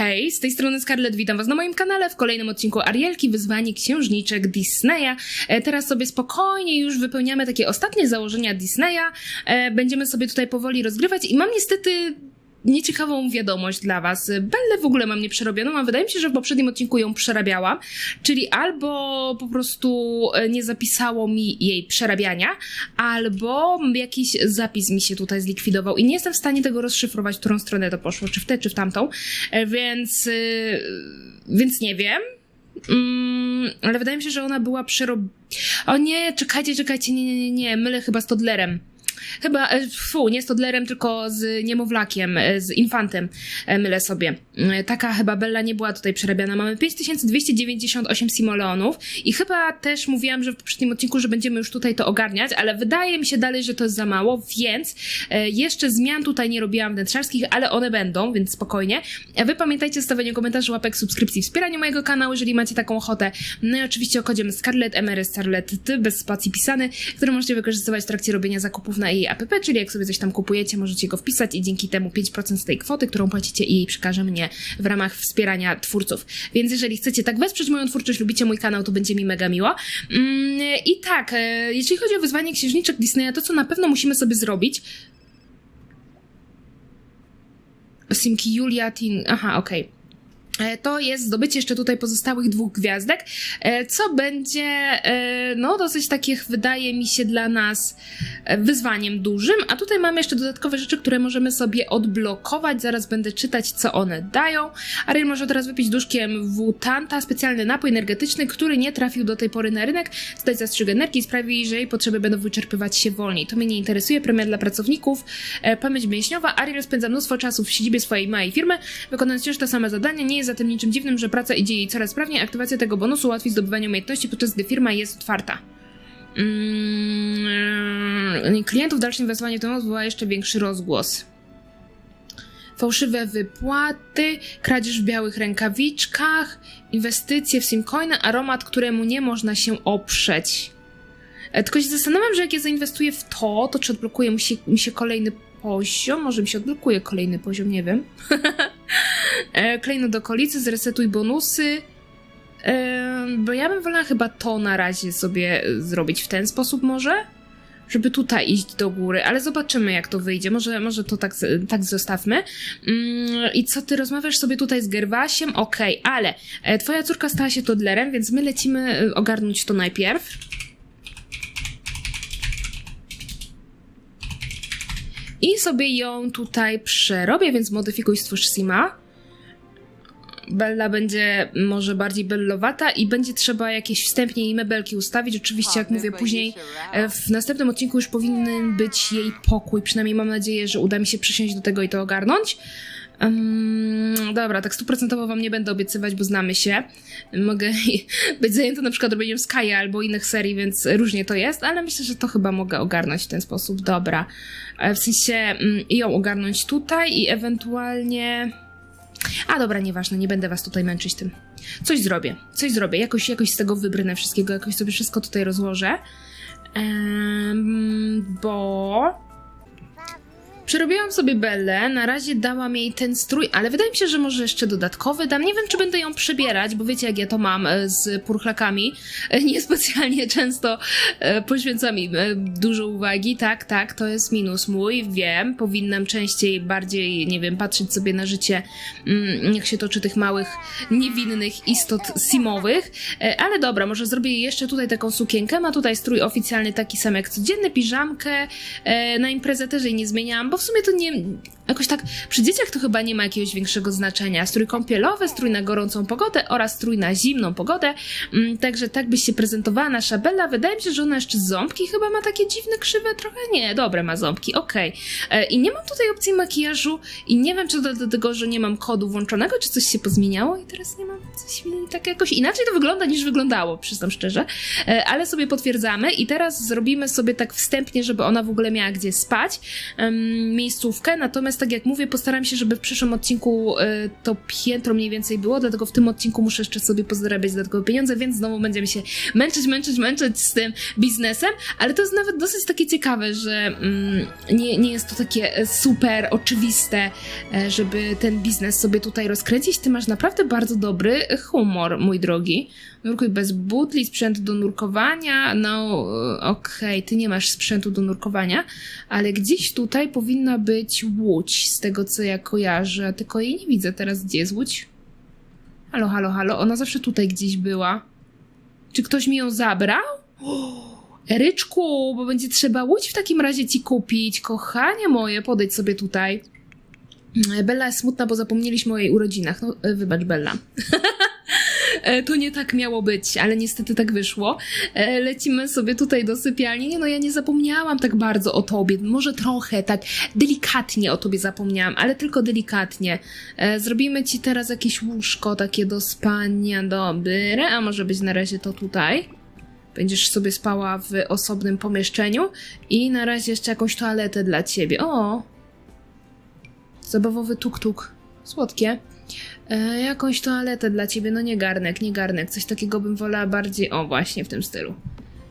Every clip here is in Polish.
Hej, z tej strony Scarlett, witam was na moim kanale w kolejnym odcinku Arielki, wyzwanie księżniczek Disneya. E, teraz sobie spokojnie już wypełniamy takie ostatnie założenia Disneya. E, będziemy sobie tutaj powoli rozgrywać i mam niestety nieciekawą wiadomość dla was. Belle w ogóle mam nieprzerobioną, a wydaje mi się, że w poprzednim odcinku ją przerabiałam, czyli albo po prostu e, nie zapisało mi jej przerabiania, albo jakiś zapis mi się tutaj zlikwidował i nie jestem w stanie tego rozszyfrować, w którą stronę to poszło, czy w tę, czy w tamtą, E, więc, e, więc nie wiem. Mm, ale wydaje mi się, że ona była przerob... O nie, czekajcie, czekajcie, nie, nie, nie, nie, mylę chyba z Toddlerem. Chyba, e, fu, nie z Toddlerem, tylko z niemowlakiem, e, z infantem, e, mylę sobie. Taka chyba Bella nie była tutaj przerabiana. Mamy 5298 simoleonów i chyba też mówiłam, że w poprzednim odcinku, że będziemy już tutaj to ogarniać, ale wydaje mi się dalej, że to jest za mało, więc jeszcze zmian tutaj nie robiłam wnętrzarskich, ale one będą, więc spokojnie. Wy pamiętajcie o stawianiu komentarzy, łapek, subskrypcji, wspieraniu mojego kanału, jeżeli macie taką ochotę. No i oczywiście o kodzie Scarlett, MRS Scarlett, ty, bez spacji pisany, który możecie wykorzystywać w trakcie robienia zakupów na jej app, czyli jak sobie coś tam kupujecie, możecie go wpisać i dzięki temu 5% z tej kwoty, którą płacicie i przekaże mnie w ramach wspierania twórców. Więc jeżeli chcecie tak wesprzeć moją twórczość, lubicie mój kanał, to będzie mi mega miło. Mm, I tak, e, jeżeli chodzi o wyzwanie księżniczek Disneya, to co na pewno musimy sobie zrobić, Simki Julia Tin. Aha, okej. E, To jest zdobycie jeszcze tutaj pozostałych dwóch gwiazdek, e, co będzie, e, no, dosyć takich, wydaje mi się, dla nas e, wyzwaniem dużym. A tutaj mamy jeszcze dodatkowe rzeczy, które możemy sobie odblokować. Zaraz będę czytać, co one dają. Ariel może teraz wypić duszkiem Wutanta, specjalny napój energetyczny, który nie trafił do tej pory na rynek. Zdać zastrzyk energii sprawi, że jej potrzeby będą wyczerpywać się wolniej. To mnie nie interesuje. Premia dla pracowników, e, pamięć mięśniowa. Ariel spędza mnóstwo czasu w siedzibie swojej małej firmy, wykonując wciąż te same zadania. Nie jest zatem niczym dziwnym, że praca idzie jej coraz sprawniej. Aktywacja tego bonusu ułatwi zdobywanie umiejętności, podczas gdy firma jest otwarta. Mm, klientów w dalszym inwestowaniu w temat wywoła jeszcze większy rozgłos. Fałszywe wypłaty, kradzież w białych rękawiczkach, inwestycje w simcoiny, aromat, któremu nie można się oprzeć. E, Tylko się zastanawiam, że jak ja zainwestuję w to, to czy odblokuje mi się, mi się kolejny poziom? Może mi się odblokuje kolejny poziom, nie wiem. E, Klejnot do okolicy, zresetuj bonusy. E, Bo ja bym wolała chyba to na razie sobie e, zrobić w ten sposób może? Żeby tutaj iść do góry, ale zobaczymy jak to wyjdzie. Może, może to tak, tak zostawmy. Mm, I co ty rozmawiasz sobie tutaj z Gerwasiem? Okej, ale e, twoja córka stała się toddlerem, więc my lecimy ogarnąć to najpierw. I sobie ją tutaj przerobię, więc modyfikuj stwórz Sima. Bella będzie może bardziej bellowata i będzie trzeba jakieś wstępnie jej mebelki ustawić. Oczywiście, jak mówię później, e, w następnym odcinku już powinien być jej pokój. Przynajmniej mam nadzieję, że uda mi się przysiąść do tego i to ogarnąć. Um, dobra, tak stuprocentowo wam nie będę obiecywać, bo znamy się. Mogę być zajęta na przykład robieniem Skya albo innych serii, więc różnie to jest, ale myślę, że to chyba mogę ogarnąć w ten sposób. Dobra. E, W sensie mm, ją ogarnąć tutaj i ewentualnie... A dobra, nieważne, nie będę was tutaj męczyć tym. Coś zrobię, coś zrobię, jakoś, jakoś z tego wybrnę wszystkiego, jakoś sobie wszystko tutaj rozłożę. Em, bo... Przerobiłam sobie Bellę, na razie dałam jej ten strój, ale wydaje mi się, że może jeszcze dodatkowy dam. Nie wiem, czy będę ją przebierać, bo wiecie, jak ja to mam e, z purchlakami. E, Niespecjalnie często e, poświęcam im dużo uwagi. Tak, tak, to jest minus mój, wiem. Powinnam częściej, bardziej, nie wiem, patrzeć sobie na życie, mm, jak się toczy tych małych, niewinnych istot simowych. Ale dobra, może zrobię jeszcze tutaj taką sukienkę. Ma tutaj strój oficjalny taki sam jak codzienny, piżamkę. Na imprezę też jej nie zmieniałam, bo w sumie to nie... Jakoś tak, przy dzieciach to chyba nie ma jakiegoś większego znaczenia. Strój kąpielowy, strój na gorącą pogodę oraz strój na zimną pogodę. Mm, Także tak byś się prezentowała nasza Bella. Wydaje mi się, że ona jeszcze ząbki chyba ma takie dziwne, krzywe trochę. Nie, dobre ma ząbki, okej. E, I nie mam tutaj opcji makijażu i nie wiem, czy do, do tego, że nie mam kodu włączonego, czy coś się pozmieniało i teraz nie mam coś tak jakoś inaczej to wygląda niż wyglądało, przyznam szczerze. E, Ale sobie potwierdzamy i teraz zrobimy sobie tak wstępnie, żeby ona w ogóle miała gdzie spać, miejscówkę, natomiast tak jak mówię, postaram się, żeby w przyszłym odcinku y, to piętro mniej więcej było, dlatego w tym odcinku muszę jeszcze sobie pozarabiać dodatkowe pieniądze, więc znowu będziemy się męczyć, męczyć, męczyć z tym biznesem, ale to jest nawet dosyć takie ciekawe, że mm, nie, nie jest to takie e, super oczywiste, e, żeby ten biznes sobie tutaj rozkręcić. Ty masz naprawdę bardzo dobry humor, mój drogi. Nurkuj bez butli, sprzęt do nurkowania. No, e, okej, ty nie masz sprzętu do nurkowania, ale gdzieś tutaj powinna być łódź, z tego co ja kojarzę, tylko jej nie widzę teraz. Gdzie jest łódź? Halo, halo, halo, ona zawsze tutaj gdzieś była. Czy ktoś mi ją zabrał? Eryczku, bo będzie trzeba łódź w takim razie ci kupić. Kochanie moje, podejdź sobie tutaj. Bella jest smutna, bo zapomnieliśmy o jej urodzinach. No, e, wybacz, Bella. E, To nie tak miało być, ale niestety tak wyszło. E, Lecimy sobie tutaj do sypialni. No, ja nie zapomniałam tak bardzo o tobie. Może trochę, tak delikatnie o tobie zapomniałam, ale tylko delikatnie. E, Zrobimy ci teraz jakieś łóżko takie do spania. Dobre, a może być na razie to tutaj. Będziesz sobie spała w osobnym pomieszczeniu i na razie jeszcze jakąś toaletę dla ciebie. O! Zabawowy tuk-tuk. Słodkie. E, jakąś toaletę dla ciebie, no nie garnek, nie garnek. Coś takiego bym wolała bardziej, o właśnie w tym stylu.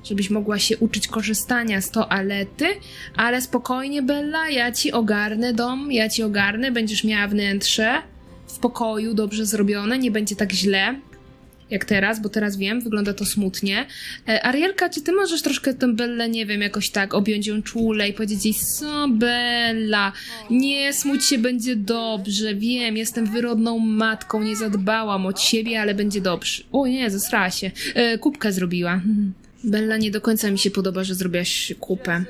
Żebyś mogła się uczyć korzystania z toalety, ale spokojnie, Bella, ja ci ogarnę dom, ja ci ogarnę, będziesz miała wnętrze w pokoju dobrze zrobione, nie będzie tak źle jak teraz, bo teraz wiem, wygląda to smutnie. E, Arielka, czy ty możesz troszkę tę Bellę, nie wiem, jakoś tak objąć ją czule i powiedzieć jej, co Bella, nie smuć się, będzie dobrze, wiem, jestem wyrodną matką, nie zadbałam o ciebie, ale będzie dobrze. O nie, zesrała się. E, kubkę zrobiła. Bella, nie do końca mi się podoba, że zrobiłaś kupę.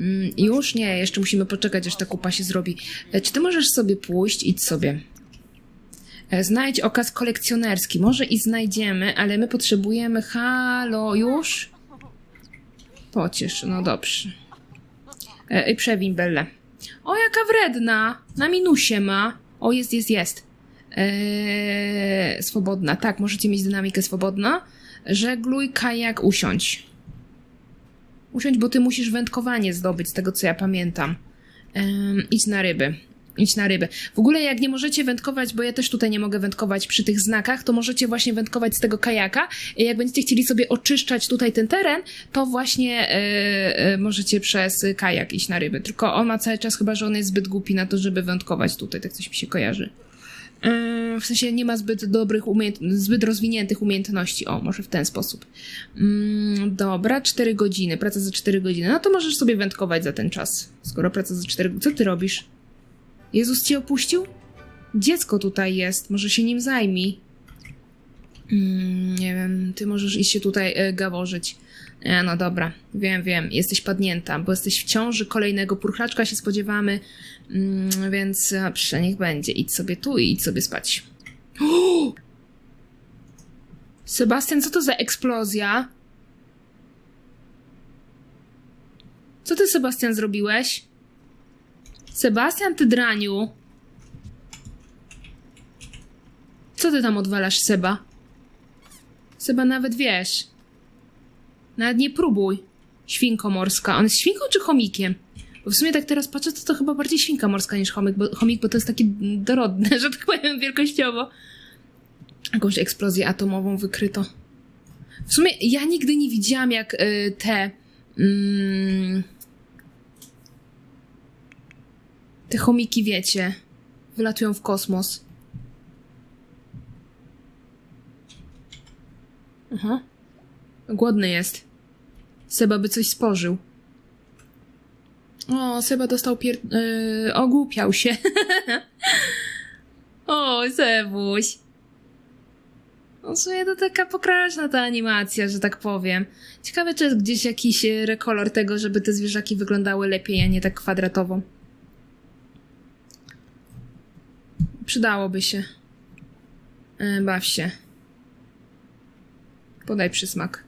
Mm, już nie, jeszcze musimy poczekać, aż ta kupa się zrobi. E, Czy ty możesz sobie pójść? Idź sobie. E, Znajdź okaz kolekcjonerski. Może i znajdziemy, ale my potrzebujemy. Halo, już? Pociesz, no dobrze. E, I przewin Belle. O, jaka wredna! Na minusie ma. O, jest, jest, jest. Eee, swobodna. Tak, możecie mieć dynamikę swobodna. Żegluj, kajak, usiądź. Usiądź, bo ty musisz wędkowanie zdobyć, z tego co ja pamiętam. Idź na ryby. Idź na ryby. W ogóle, jak nie możecie wędkować, bo ja też tutaj nie mogę wędkować przy tych znakach, to możecie właśnie wędkować z tego kajaka. Jak będziecie chcieli sobie oczyszczać tutaj ten teren, to właśnie e, e, możecie przez kajak iść na ryby. Tylko on ma cały czas, chyba że on jest zbyt głupi na to, żeby wędkować tutaj, tak coś mi się kojarzy. Ym, W sensie nie ma zbyt dobrych, zbyt rozwiniętych umiejętności. O, może w ten sposób. Mm, dobra, 4 godziny, praca za 4 godziny. No to możesz sobie wędkować za ten czas. Skoro praca za 4 godziny. Co ty robisz? Jezus cię opuścił? Dziecko tutaj jest, może się nim zajmij. Mm, nie wiem, ty możesz iść się tutaj e, gaworzyć. E, no dobra, wiem, wiem, jesteś padnięta, bo jesteś w ciąży, kolejnego purchlaczka się spodziewamy, mm, więc dobrze, niech będzie. Idź sobie tu i idź sobie spać. O! Sebastian, co to za eksplozja? Co ty, Sebastian, zrobiłeś? Sebastian, ty draniu. Co ty tam odwalasz, Seba? Seba, nawet wiesz. Nawet nie próbuj. Świnko morska. On jest świnką czy chomikiem? Bo w sumie tak teraz patrzę, to to chyba bardziej świnka morska niż chomik, bo, chomik, bo to jest takie dorodne, że tak powiem, wielkościowo. Jakąś eksplozję atomową wykryto. W sumie ja nigdy nie widziałam, jak y, te... Mm, te chomiki, wiecie, wylatują w kosmos. Aha. Głodny jest. Seba by coś spożył. O, Seba dostał pier... Yy, ogłupiał się. o, Sebuś. No, w sumie to taka pokraczna ta animacja, że tak powiem. Ciekawe, czy jest gdzieś jakiś e, rekolor tego, żeby te zwierzaki wyglądały lepiej, a nie tak kwadratowo. Przydałoby się. E, baw się. Podaj przysmak.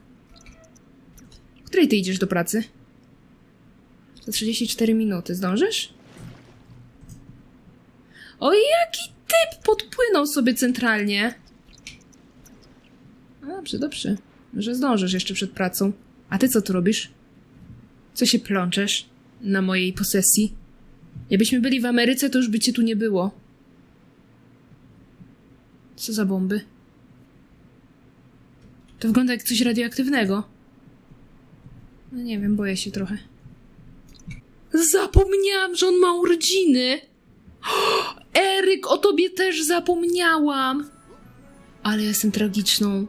W której ty idziesz do pracy? Za 34 minuty. Zdążysz? O, jaki typ podpłynął sobie centralnie. No dobrze, dobrze. Że zdążysz jeszcze przed pracą. A ty co tu robisz? Co się plączesz na mojej posesji? Jakbyśmy byli w Ameryce, to już by cię tu nie było. Co za bomby? To wygląda jak coś radioaktywnego. No nie wiem, boję się trochę. Zapomniałam, że on ma urodziny! Eryk, o tobie też zapomniałam! Ale jestem tragiczną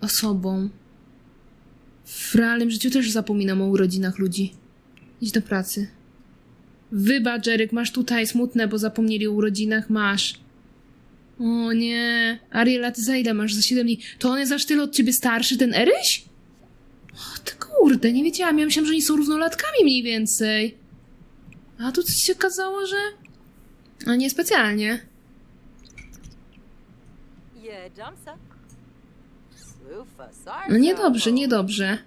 osobą. W realnym życiu też zapominam o urodzinach ludzi. Idź do pracy. Wybacz, Eryk, masz tutaj smutne, bo zapomnieli o urodzinach, masz. O nie. Ariela, ty za ile masz? Za 7 dni. To on jest aż tyle od ciebie starszy, ten Eryś? O, ty kurde, nie wiedziałam. Ja myślałam, że oni są równolatkami mniej więcej. A tu coś się okazało, że... A nie specjalnie. No niedobrze, niedobrze.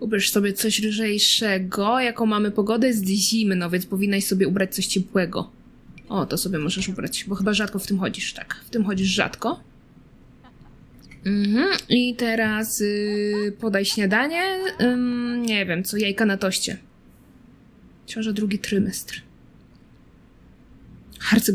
Ubierz sobie coś lżejszego. Jaką mamy pogodę? Jest zimno, więc powinnaś sobie ubrać coś ciepłego. O, to sobie możesz ubrać, bo chyba rzadko w tym chodzisz, tak. W tym chodzisz rzadko. Mhm. I teraz yy, podaj śniadanie. Ym, nie wiem, co jajka na toście. Ciąża drugi trymestr. Harce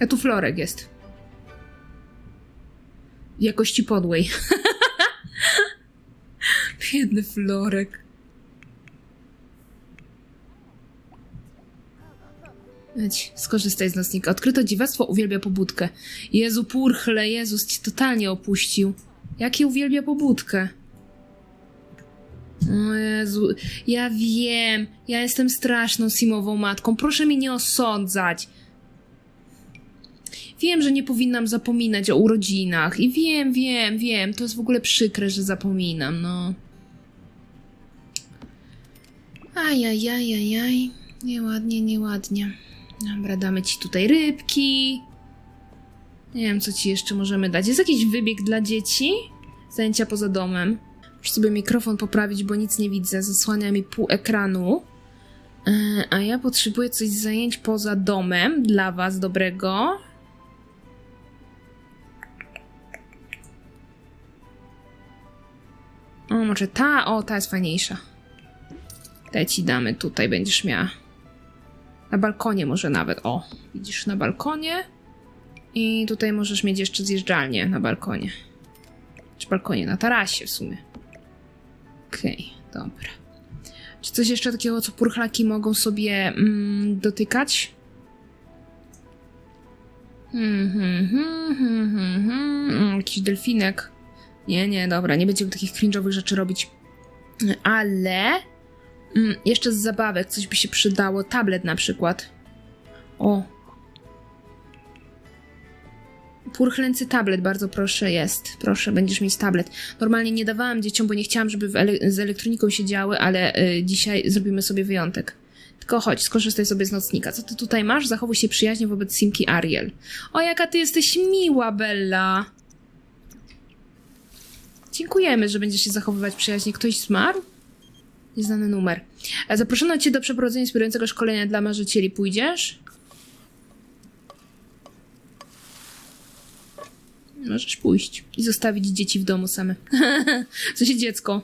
A tu florek jest. Jakości podłej. Biedny florek. Leć, skorzystaj z nocnika. Odkryto dziwactwo, uwielbia pobudkę. Jezu, purchle, Jezus ci totalnie opuścił. Jaki uwielbia pobudkę? O Jezu, ja wiem. Ja jestem straszną simową matką. Proszę mnie nie osądzać. Wiem, że nie powinnam zapominać o urodzinach. I wiem, wiem, wiem. To jest w ogóle przykre, że zapominam, no. Ajajajajaj. Nieładnie, nieładnie. Dobra, damy ci tutaj rybki. Nie wiem, co ci jeszcze możemy dać. Jest jakiś wybieg dla dzieci? Zajęcia poza domem. Muszę sobie mikrofon poprawić, bo nic nie widzę. Zasłania mi pół ekranu. E, A ja potrzebuję coś z zajęć poza domem dla was dobrego. O, może ta? O, ta jest fajniejsza. Te ci damy tutaj, będziesz miała. Na balkonie może nawet. O, widzisz, na balkonie. I tutaj możesz mieć jeszcze zjeżdżalnię na balkonie. Czy balkonie, na tarasie w sumie. Okej, dobra. Czy coś jeszcze takiego, co purchlaki mogą sobie mm, dotykać? Hmm, hmm, hmm, hmm, hmm, hmm. Mm, Jakiś delfinek. Nie, nie, dobra, nie będziemy takich cringe'owych rzeczy robić. Ale mm, jeszcze z zabawek coś by się przydało. Tablet na przykład. O. Purchlęcy tablet, bardzo proszę, jest. Proszę, będziesz mieć tablet. Normalnie nie dawałam dzieciom, bo nie chciałam, żeby ele- z elektroniką siedziały, ale y, dzisiaj zrobimy sobie wyjątek. Tylko chodź, skorzystaj sobie z nocnika. Co ty tutaj masz? Zachowuj się przyjaźnie wobec Simki Ariel. O, jaka ty jesteś miła, Bella! Dziękujemy, że będziesz się zachowywać przyjaźnie. Ktoś zmarł? Nieznany numer. E, Zaproszono cię do przeprowadzenia inspirującego szkolenia dla marzycieli. Pójdziesz? Możesz pójść i zostawić dzieci w domu same. w sensie dziecko.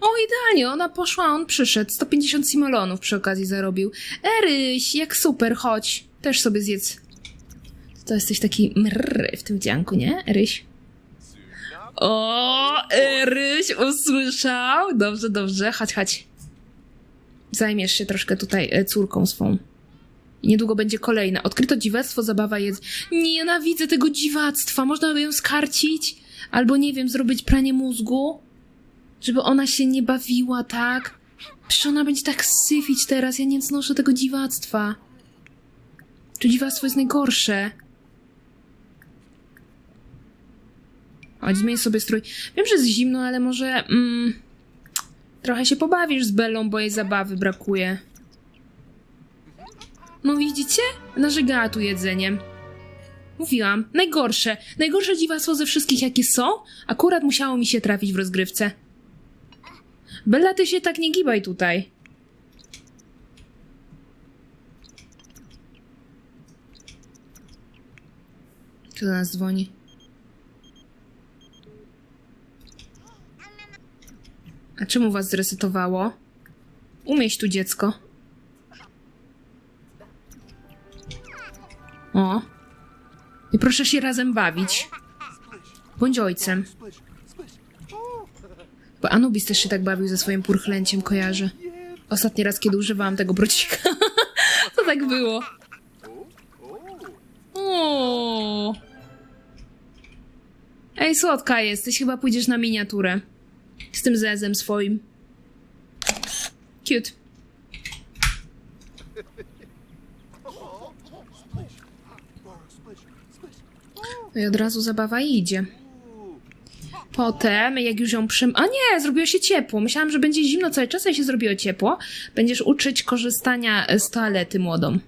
O, idealnie, ona poszła, on przyszedł. 150 simolonów przy okazji zarobił. Eryś, jak super, chodź. Też sobie zjedz. To jesteś taki mrr w tym dzianku, nie, Eryś? O, Eryś usłyszał. Dobrze, dobrze, chodź, chodź. Zajmiesz się troszkę tutaj e, córką swą. Niedługo będzie kolejna. Odkryto dziwactwo, zabawa jest. Nienawidzę tego dziwactwa. Można by ją skarcić? Albo nie wiem, zrobić pranie mózgu? Żeby ona się nie bawiła, tak? Przecież ona będzie tak syfić teraz. Ja nie znoszę tego dziwactwa. To dziwactwo jest najgorsze. Chodź, zmień sobie strój. Wiem, że jest zimno, ale może... Mm, trochę się pobawisz z Bellą, bo jej zabawy brakuje. No widzicie? Narzegała tu jedzeniem. Mówiłam, najgorsze. Najgorsze dziwactwo ze wszystkich, jakie są, akurat musiało mi się trafić w rozgrywce. Bella, ty się tak nie gibaj tutaj. Kto do nas dzwoni? A czemu was zresetowało? Umieść tu dziecko. O. I proszę się razem bawić. Bądź ojcem. Bo Anubis też się tak bawił ze swoim purchlęciem, kojarzy. Ostatni raz, kiedy używałam tego brocika. to tak było. O. Ej, słodka jesteś. Chyba pójdziesz na miniaturę. Z tym zezem swoim. Cute. No i od razu zabawa idzie. Potem, jak już ją przym... A nie, zrobiło się ciepło. Myślałam, że będzie zimno cały czas, a się zrobiło ciepło. Będziesz uczyć korzystania z toalety młodą.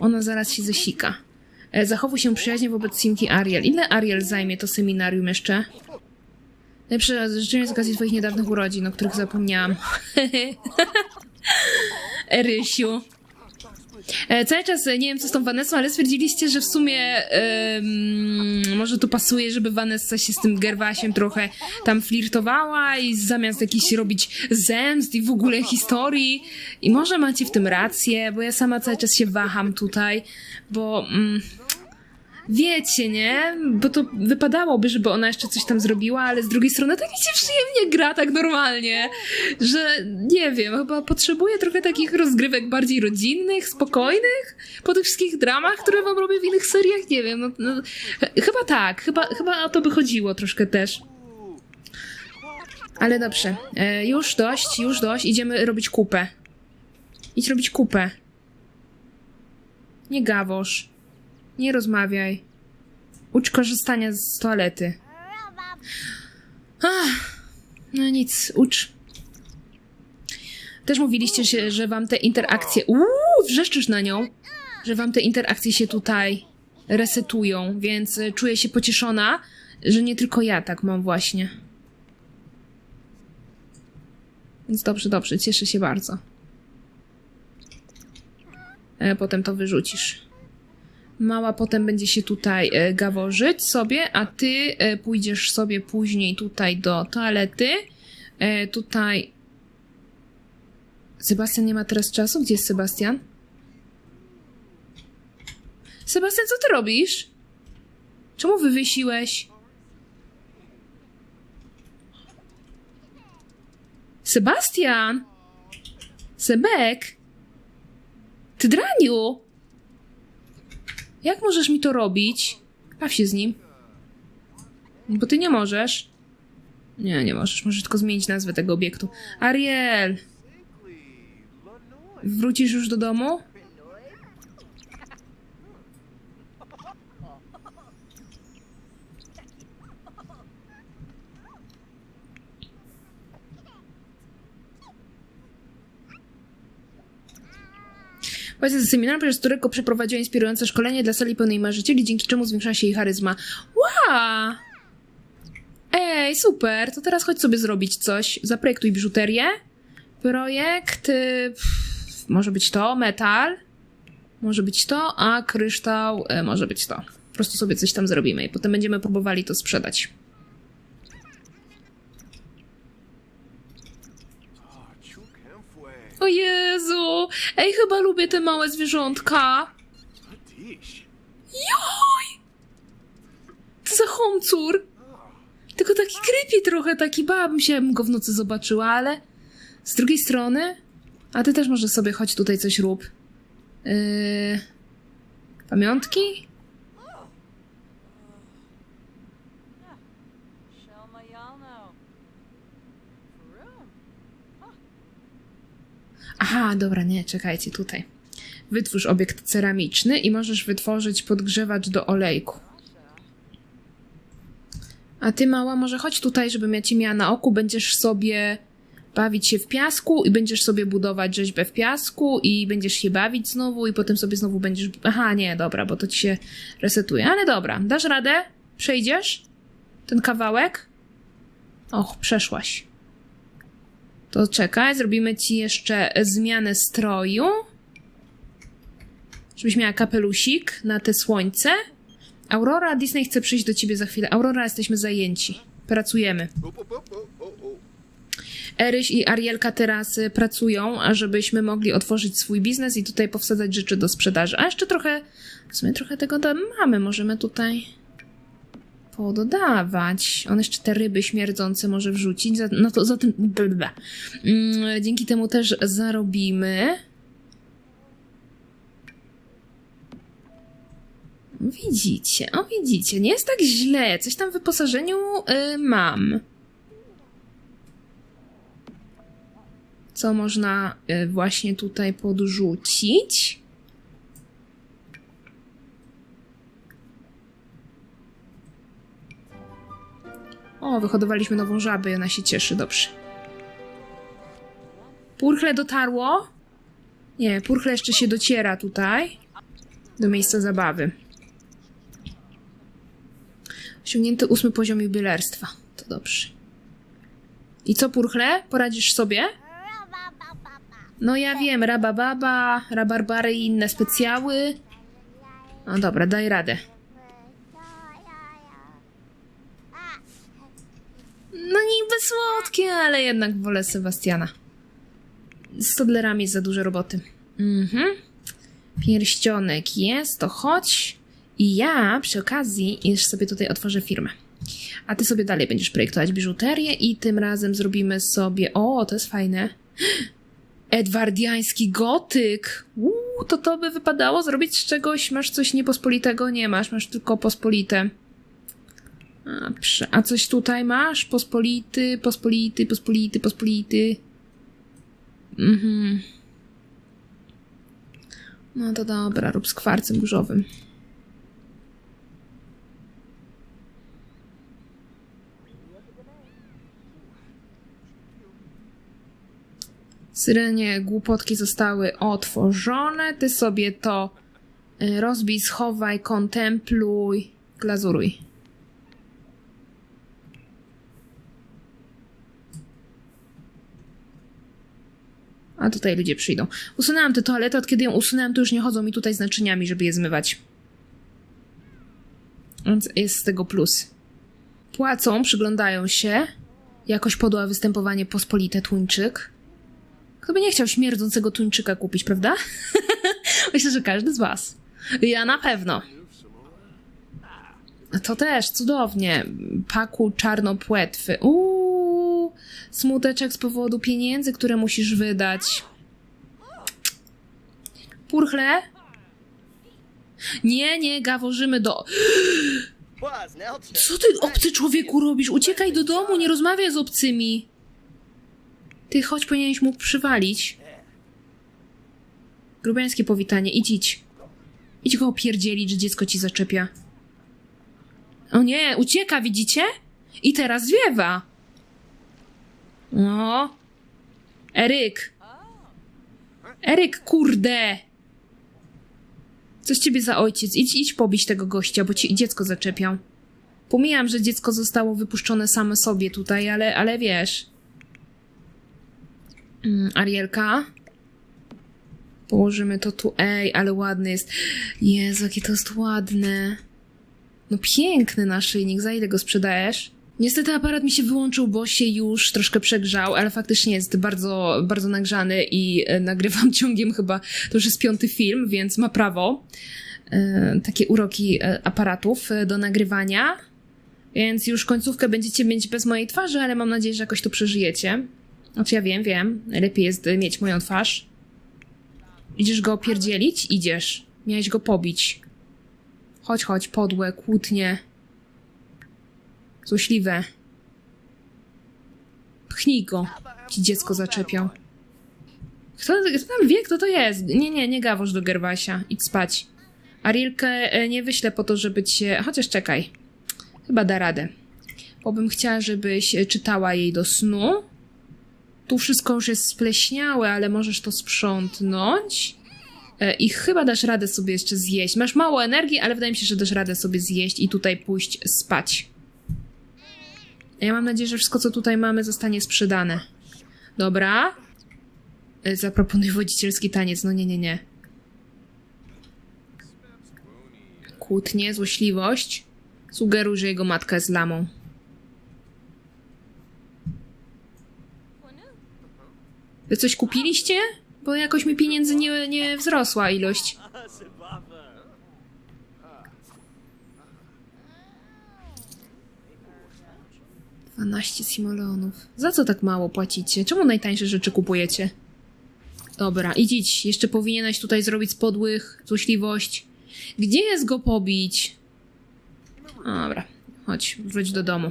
Ona zaraz się zesika. E, Zachowuj się przyjaźnie wobec Simki Ariel. Ile Ariel zajmie to seminarium jeszcze? Najlepsze życzenia z okazji twoich niedawnych urodzin, o których zapomniałam. Rysiu. E, Cały czas e, nie wiem co z tą Vanessą, ale stwierdziliście, że w sumie em, może to pasuje, żeby Vanessa się z tym Gerwasiem trochę tam flirtowała i zamiast jakichś robić zemst i w ogóle historii. I może macie w tym rację, bo ja sama cały czas się waham tutaj, bo mm, wiecie, nie? Bo to wypadałoby, żeby ona jeszcze coś tam zrobiła, ale z drugiej strony tak mi się przyjemnie gra, tak normalnie, że nie wiem, chyba potrzebuję trochę takich rozgrywek bardziej rodzinnych, spokojnych, po tych wszystkich dramach, które wam robię w innych seriach, nie wiem, no, no, ch- chyba tak, chyba, chyba o to by chodziło troszkę też. Ale dobrze, e, już dość, już dość, idziemy robić kupę. Idź robić kupę. Nie gawosz. Nie rozmawiaj. Ucz korzystania z toalety. Ach, no nic, ucz. Też mówiliście, że, że wam te interakcje. Uuu, wrzeszczysz na nią. Że wam te interakcje się tutaj resetują, więc y, czuję się pocieszona, że nie tylko ja tak mam właśnie. Więc dobrze, dobrze, cieszę się bardzo. E, Potem to wyrzucisz. Mała potem będzie się tutaj e, gaworzyć sobie, a ty e, pójdziesz sobie później tutaj do toalety. E, tutaj. Sebastian nie ma teraz czasu? Gdzie jest Sebastian? Sebastian, co ty robisz? Czemu wywiesiłeś? Sebastian! Sebek! Ty draniu! Jak możesz mi to robić? Baw się z nim. Bo ty nie możesz. Nie, nie możesz. Możesz tylko zmienić nazwę tego obiektu. Ariel! Wrócisz już do domu? Właśnie ze seminarium, przez którego przeprowadziła inspirujące szkolenie dla sali pełnej marzycieli, dzięki czemu zwiększa się jej charyzma. Wow! Ej, super! To teraz chodź sobie zrobić coś. Zaprojektuj biżuterię. Projekt... pff, może być to, metal. Może być to, a kryształ... y, może być to. Po prostu sobie coś tam zrobimy i potem będziemy próbowali to sprzedać. O Jezu! Ej, chyba lubię te małe zwierzątka. Joj! Co za homcur! Tylko taki creepy trochę, taki bałabym się, go w nocy zobaczyła, ale z drugiej strony... A ty też może sobie chodź tutaj coś rób. Yy... Pamiątki? Aha, dobra, nie, czekajcie, tutaj. Wytwórz obiekt ceramiczny i możesz wytworzyć podgrzewacz do olejku. A ty, mała, może chodź tutaj, żebym ja ci miała na oku, będziesz sobie bawić się w piasku i będziesz sobie budować rzeźbę w piasku i będziesz się bawić znowu i potem sobie znowu będziesz... Aha, nie, dobra, bo to ci się resetuje. Ale dobra, dasz radę? Przejdziesz? Ten kawałek? Och, przeszłaś. To czekaj, zrobimy ci jeszcze zmianę stroju. Żebyś miała kapelusik na te słońce. Aurora, Disney chce przyjść do ciebie za chwilę. Aurora, jesteśmy zajęci. Pracujemy. Eryś i Arielka teraz y, pracują, ażebyśmy mogli otworzyć swój biznes i tutaj powsadzać rzeczy do sprzedaży. A jeszcze trochę, w sumie trochę tego mamy. Możemy tutaj pododawać. On jeszcze te ryby śmierdzące może wrzucić. Za, no to za tym. blablabla. Mm, dzięki temu też zarobimy. Widzicie, o widzicie, nie jest tak źle. Coś tam w wyposażeniu y, mam. Co można y, właśnie tutaj podrzucić? O, wyhodowaliśmy nową żabę i ona się cieszy, dobrze. Purchle dotarło? Nie, purchle jeszcze się dociera tutaj. Do miejsca zabawy. Osiągnięty ósmy poziom jubilerstwa. To dobrze. I co, purchle? Poradzisz sobie? No ja wiem, rabababa, rabarbary i inne specjały. No dobra, daj radę. No niby słodkie, ale jednak wolę Sebastiana. Z toddlerami jest za dużo roboty. Mhm. Pierścionek jest, to chodź. I ja przy okazji już sobie tutaj otworzę firmę. A ty sobie dalej będziesz projektować biżuterię i tym razem zrobimy sobie... O, to jest fajne. Edwardiański gotyk. Uuu, to to by wypadało zrobić z czegoś. Masz coś niepospolitego? Nie masz, masz tylko pospolite. A, coś tutaj masz? Pospolity, pospolity, pospolity, pospolity. Mhm. No to dobra, rób z kwarcem burzowym. Syrenie głupotki zostały otworzone. Ty sobie to y, rozbij, schowaj, kontempluj, glazuruj. A tutaj ludzie przyjdą. Usunęłam tę toaletę, od kiedy ją usunęłam, to już nie chodzą mi tutaj z naczyniami, żeby je zmywać. Więc jest z tego plus. Płacą, przyglądają się. Jakoś podła występowanie pospolite tuńczyk. Kto by nie chciał śmierdzącego tuńczyka kupić, prawda? Myślę, że każdy z was. Ja na pewno. To też, cudownie. Paku czarnopłetwy. Uuu, smuteczek z powodu pieniędzy, które musisz wydać. Purchle? Nie, nie, gaworzymy do... Co ty, obcy człowieku, robisz? Uciekaj do domu, nie rozmawiaj z obcymi. Ty, chodź, powinieneś mu przywalić. Grubiańskie powitanie, idź, idź. Idź go opierdzielić, że dziecko ci zaczepia. O nie, ucieka, widzicie? I teraz zwiewa. No. Eryk. Eryk, kurde. Coś ciebie za ojciec. Idź, idź pobić tego gościa, bo ci dziecko zaczepiał. Pomijam, że dziecko zostało wypuszczone same sobie tutaj, ale, ale wiesz. Mm, Arielka. Położymy to tu. Ej, ale ładny jest. Jezu, jakie to jest ładne. No piękny naszyjnik. Za ile go sprzedajesz? Niestety aparat mi się wyłączył, bo się już troszkę przegrzał, ale faktycznie jest bardzo, bardzo nagrzany i e, nagrywam ciągiem chyba, to już jest piąty film, więc ma prawo. E, takie uroki e, aparatów do nagrywania. Więc już końcówkę będziecie mieć bez mojej twarzy, ale mam nadzieję, że jakoś to przeżyjecie. Znaczy ja wiem, wiem. Lepiej jest mieć moją twarz. Idziesz go opierdzielić? Idziesz. Miałeś go pobić. Chodź, chodź, podłe, kłótnie. Złośliwe. Pchnij go. Ci dziecko zaczepiał. Kto, kto tam wie, kto to jest? Nie, nie, nie gawosz do Gerwasia. Idź spać. Arielkę e, nie wyślę po to, żeby cię... Chociaż czekaj. Chyba da radę. Bo bym chciała, żebyś e, czytała jej do snu. Tu wszystko już jest spleśniałe, ale możesz to sprzątnąć. E, I chyba dasz radę sobie jeszcze zjeść. Masz mało energii, ale wydaje mi się, że dasz radę sobie zjeść i tutaj pójść spać. Ja mam nadzieję, że wszystko, co tutaj mamy, zostanie sprzedane. Dobra. E, Zaproponuj wodzicielski taniec. No nie, nie, nie. Kłótnie, złośliwość. Sugeruj, że jego matka jest lamą. Wy coś kupiliście? Bo jakoś mi pieniędzy nie, nie wzrosła ilość. 12 simoleonów. Za co tak mało płacicie? Czemu najtańsze rzeczy kupujecie? Dobra, idź. Jeszcze powinieneś tutaj zrobić z podłych złośliwość. Gdzie jest go pobić? Dobra, chodź, wróć do domu.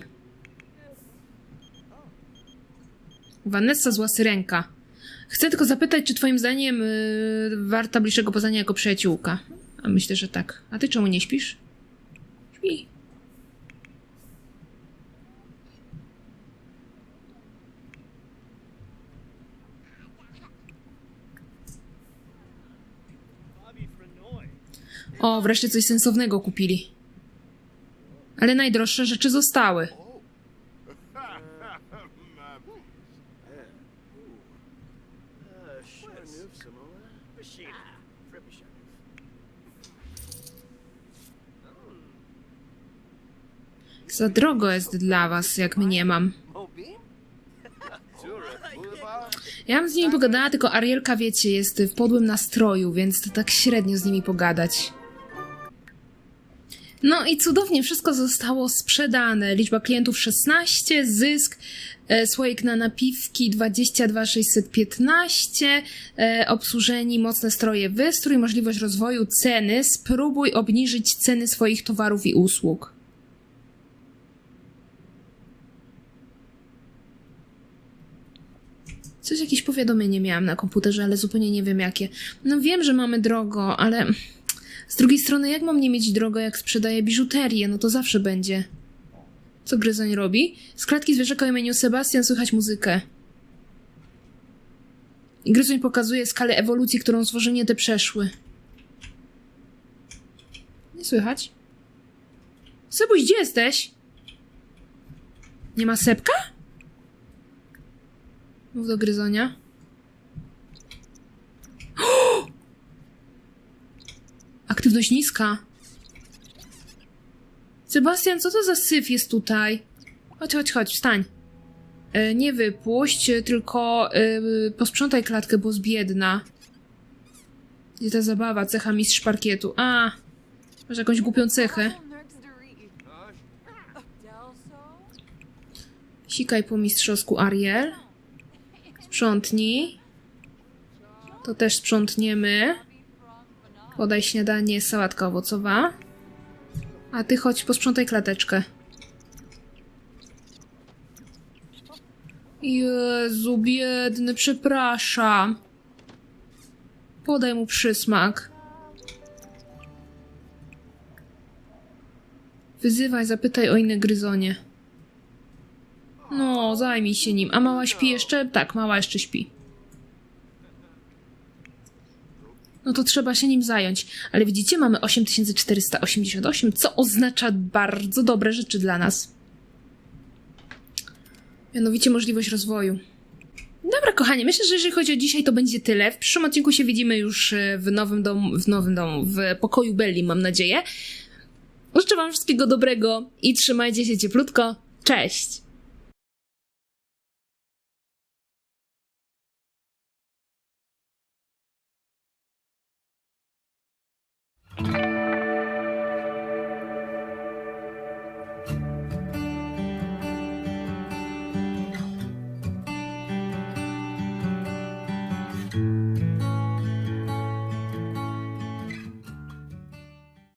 Vanessa zła syrenka. Chcę tylko zapytać, czy twoim zdaniem yy, warta bliższego poznania jako przyjaciółka? A myślę, że tak. A ty czemu nie śpisz? Śpi. O, wreszcie coś sensownego kupili. Ale najdroższe rzeczy zostały. Za drogo jest dla was, jak mnie mam. Ja bym z nimi pogadała, tylko Arielka, wiecie, jest w podłym nastroju, więc to tak średnio z nimi pogadać. No i cudownie wszystko zostało sprzedane. Liczba klientów 16, zysk, e, słoik na napiwki 22 615, e, obsłużeni mocne stroje wystrój, możliwość rozwoju ceny. Spróbuj obniżyć ceny swoich towarów i usług. Coś, jakieś powiadomienie miałam na komputerze, ale zupełnie nie wiem jakie. No wiem, że mamy drogo, ale z drugiej strony, jak mam nie mieć drogo, jak sprzedaję biżuterię? No to zawsze będzie. Co Gryzoń robi? Z klatki zwierzaka o imieniu Sebastian słychać muzykę. Gryzoń pokazuje skalę ewolucji, którą stworzenie te przeszły. Nie słychać? Sebuś, gdzie jesteś? Nie ma sepka? Mów do Gryzonia. Aktywność niska. Sebastian, co to za syf jest tutaj? Chodź, chodź, chodź, wstań. E, nie wypuść, tylko e, posprzątaj klatkę, bo jest biedna. Gdzie ta zabawa, cecha mistrz parkietu? A, masz jakąś głupią cechę. Sikaj po mistrzowsku, Ariel. Sprzątnij. To też sprzątniemy. Podaj śniadanie, sałatka owocowa. A ty chodź, posprzątaj klateczkę. Jezu, biedny, przepraszam. Podaj mu przysmak. Wyzywaj, zapytaj o inne gryzonie. No, zajmij się nim. A mała śpi jeszcze? Tak, mała jeszcze śpi. No to trzeba się nim zająć. Ale widzicie, mamy 8488, co oznacza bardzo dobre rzeczy dla nas. Mianowicie możliwość rozwoju. Dobra, kochani, myślę, że jeżeli chodzi o dzisiaj, to będzie tyle. W przyszłym odcinku się widzimy już e, w nowym domu, w nowym domu, w pokoju Belli, mam nadzieję. Życzę wam wszystkiego dobrego i trzymajcie się cieplutko. Cześć!